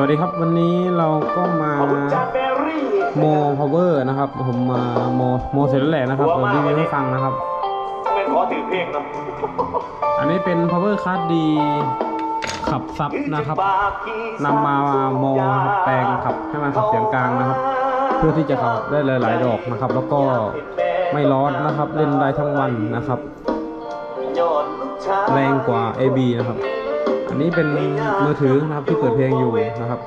วัสดีครับวันนี้เราก็มาขอบคุณจานแบรี่โมพาวเวอร์นะครับ ผมมาโมโมเสร็จแล้วแหละนะครับเดี๋ยวรีวิวให้ฟังนะครับเป็นขอถือเพลงนะอันนี้เป็น power card ดีขับซับนะครับนำมาโมนะครับแปลงขับให้มันขับเสียงกลางนะครับ เพื่อที่จะขับได้หลายๆดอกนะครับ แล้วก็ไม่ร้อนนะครับ เล่นได้ทั้งวันนะครับ แรงกว่า AB นะครับอั นนี้เป็นมือถือนะครับที่เปิดเพลงอยู่นะครับ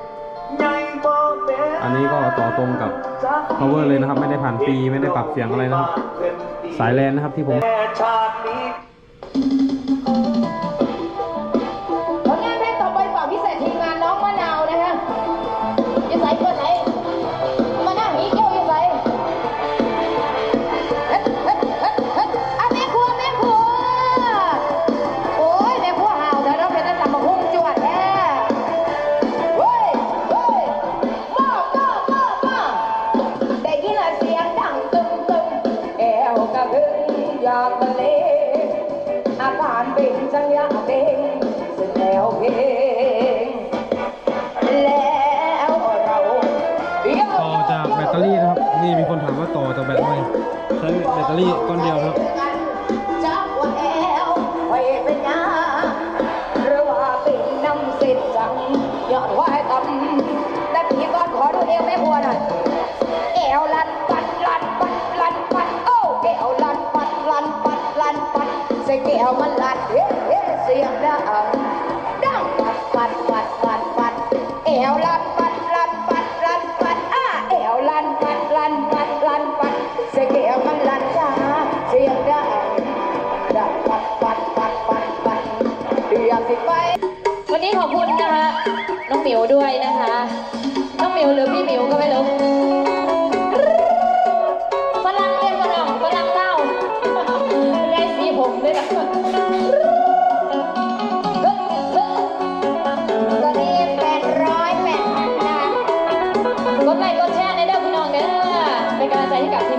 อันนี้ก็ต่อตรงกับ power เลยนะครับ ไม่ได้ผ่านปีไม่ได้ปรับเสียงอะไรนะครับ สายแลนนะครับที่ผม อาการเป็นจังยากเด้งซึ่งแล้วเพลงแล้วเราต่อจากแบตเตอรี่นะครับ นี่มีคนถามว่าต่อจากแบตทำไมใช้แบตเตอรี่ก้อนเดียวครับหรือว่าเป็นน้ำสิจังยอดว่า สียงเอวมันลันเฮ้เฮ้เสียงดังดังปัดปัดปัดปัดปัดเอวลันปัดลันปัดลันปัดอ้าเอวลันปัดลันปัดลันปัดเสียงเอวมันลันจ้าเสียงดังดังปัดปัดปัดปัดปัดเดือดสิไปวันนี้ขอบคุณนะคะน้องหมิวด้วยนะคะน้องหมิวหรือพี่หมิวก็ไม่รู้ ผมด้วยนะตอนนี้แปดร้อยแปดพันนะกดไลค์กดแชร์ในเด้อพี่น้องเด้อเป็นกำลังใจให้กับ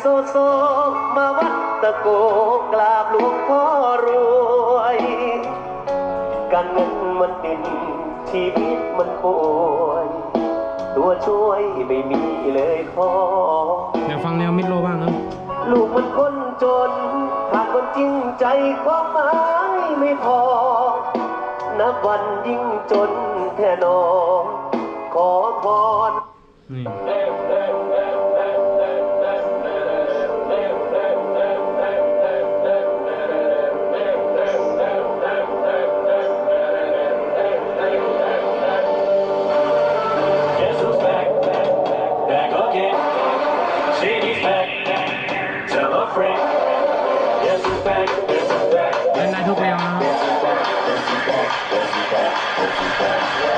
โซโซมาวัดตะโกกราบหลวงพ่อรวย การเงินมันดินชีวิตมันป่วยตัวช่วยไม่มีเลยพอ เดี๋ยวฟังแนวมิดโลบ้างนะลูกมันคนจนขาดคนจริงใจความหมายไม่พอ นับวันยิ่งจนแท่นอขอพรนี่ เ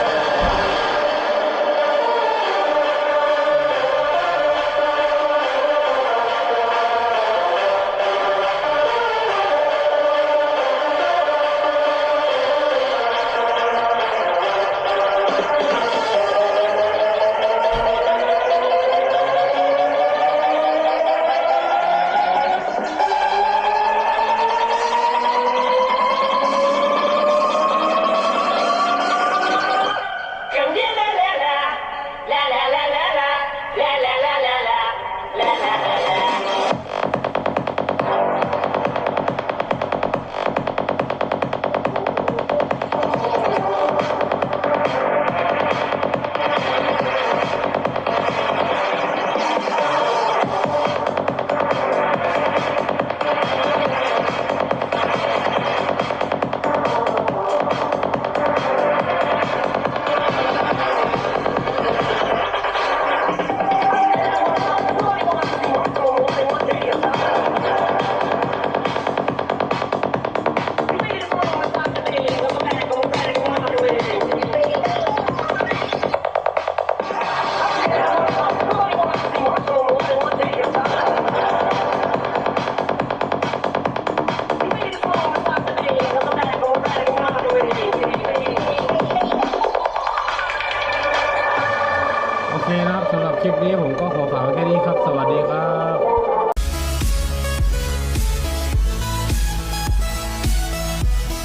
เคนะครับสำหรับคลิปนี้ผมก็ขอฝากไว้แค่นี้ครับ สวัสดีครับ